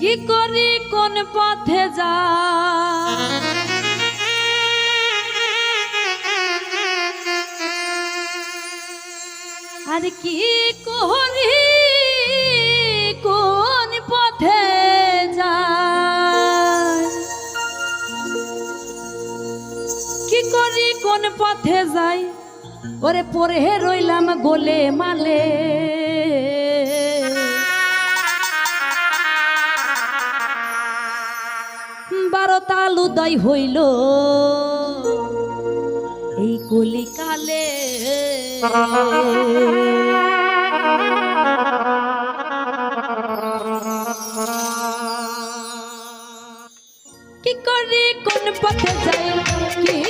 কি করি, কোন পথে যা আর কি করি, কোন পথে যা কি করি, কোন পথে যাই? ওরে পরে রইলাম গোলে মালে। তাল উদয় হইল। এই কলিকালে কি করে কোন পথে যাই কি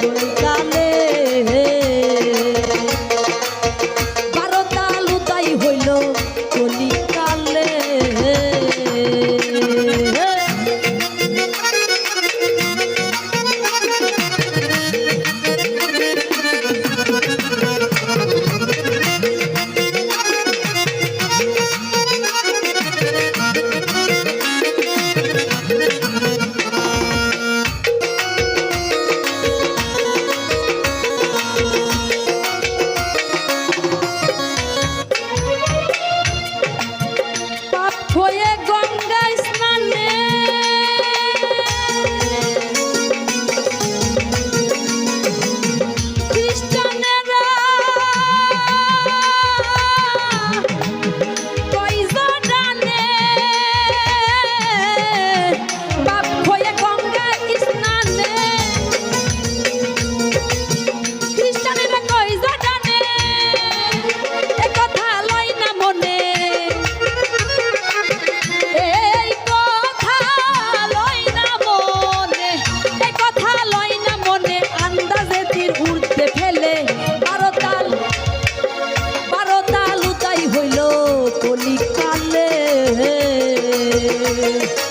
গুলতালে রে